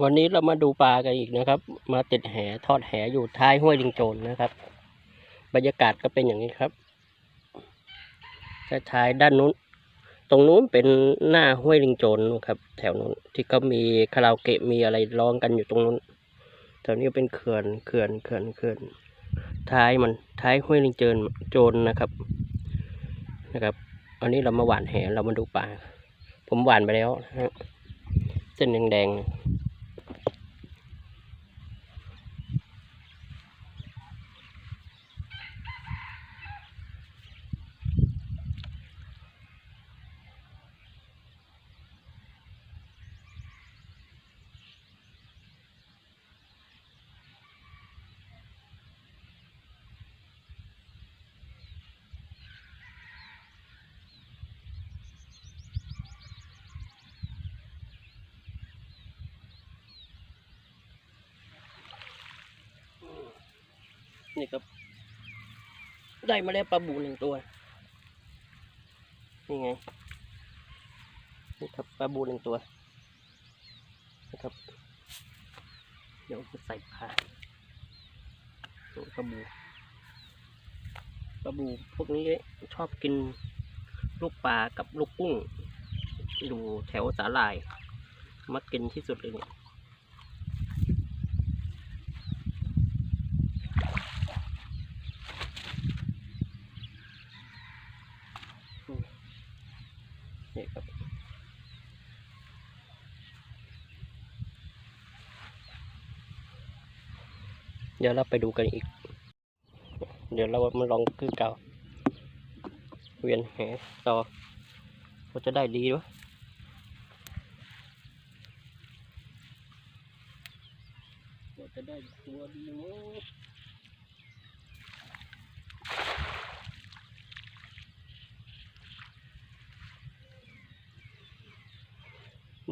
วันนี้เรามาดูปลากันอีกนะครับ มาติดแหทอดแหอยู่ท้ายห้วยลิงโจรนะครับ บรรยากาศก็เป็นอย่างนี้ครับท้ายด้านนู้น ตรงนู้นเป็นหน้าห้วยลิงโจรนู่นครับ แถวนู้นที่เขามีคาราโอเกะมีอะไรร้องกันอยู่ตรงนู้นแถวนี้เป็นเขื่อนเขื่อนเขื่อนเขื่อนท้ายมันท้ายห้วยลิงโจรโจรนะครับนะครับอันนี้เรามาหว่านแหเรามาดูปลาผมหว่านไปแล้วนะฮะเส้นแดงๆ นี่ครับ ได้มาแล้วปลาบูหนึ่งตัว นี่ไง นี่ครับปลาบูหนึ่งตัว นะครับ เดี๋ยวจะใส่ผ้าตัวปลาบู ปลาบูพวกนี้ชอบกินลูกปลากับลูกกุ้ง อยู่แถวสาลาย มักกินที่สุดเลยเนี่ย นี่ครับเดี๋ยวเราไปดูกันอีก เดี๋ยวเรามาลองคือเก่าเวียนแหต่อว่าจะได้ดีวะว่าจะได้ตัวดีมั้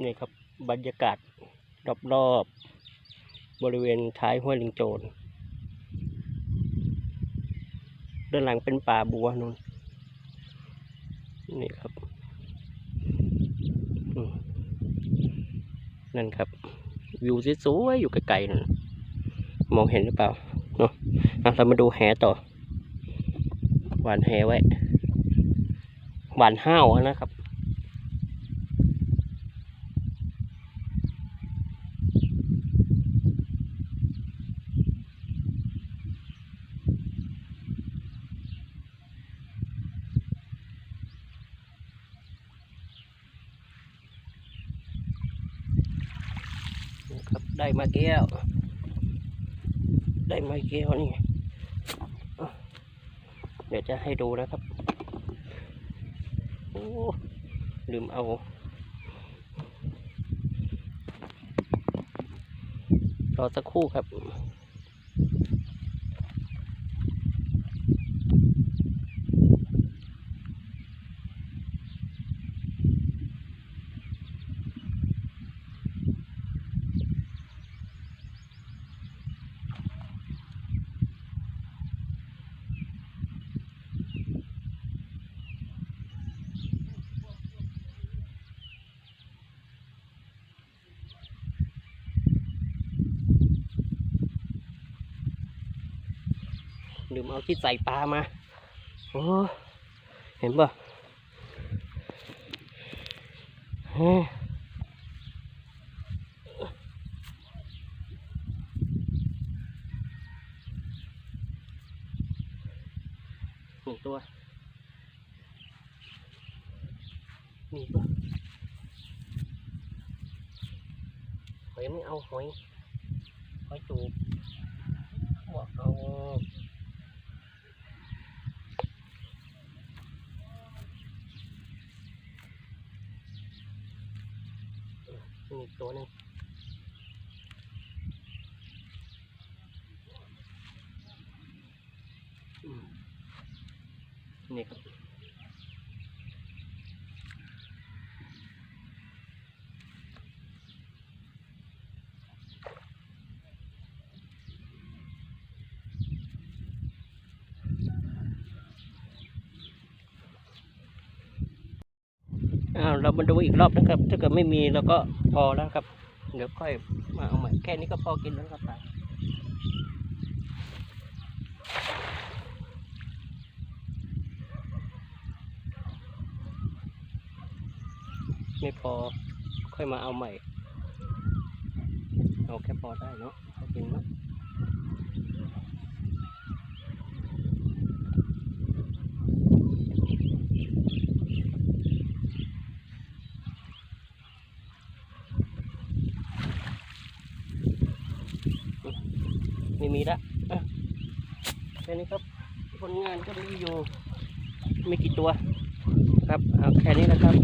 นี่ครับบรรยากาศรอบๆบริเวณท้ายห้วยลิงโจรด้านหลังเป็นป่าบัวนู่นนี่ครับนั่นครับ วิวสวยๆอยู่ไกลๆนั่นมองเห็นหรือเปล่าเนาะอะเรามาดูแหต่อหวานแหไว้หวานห้าวนะครับ ครับได้มาแก้ว ได้มาแก้วนี่เดี๋ยวจะให้ดูนะครับโอ้ลืมเอารอสักครู่ครับ ลืมเอาที่ใส่ปลามา โอ้เห็นปะหนึ่งตัวมีป่ะหอยไม่เอาหอยหอยจูบบอกเอา มีอีก ตัวหนึ่งนี่ครับ เรามาดูอีกรอบนะครับ ถ้าเกิดไม่มีเราก็พอแล้วครับ เดี๋ยวค่อยมาเอาใหม่แค่นี้ก็พอกินแล้วครับไม่พอค่อยมาเอาใหม่ เอาแค่พอได้เนาะพอกินเนาะไม่มีละอะแค่นี้ครับผลงานก็มีอยู่ไม่กี่ตัว ครับเอาแค่นี้นะครับ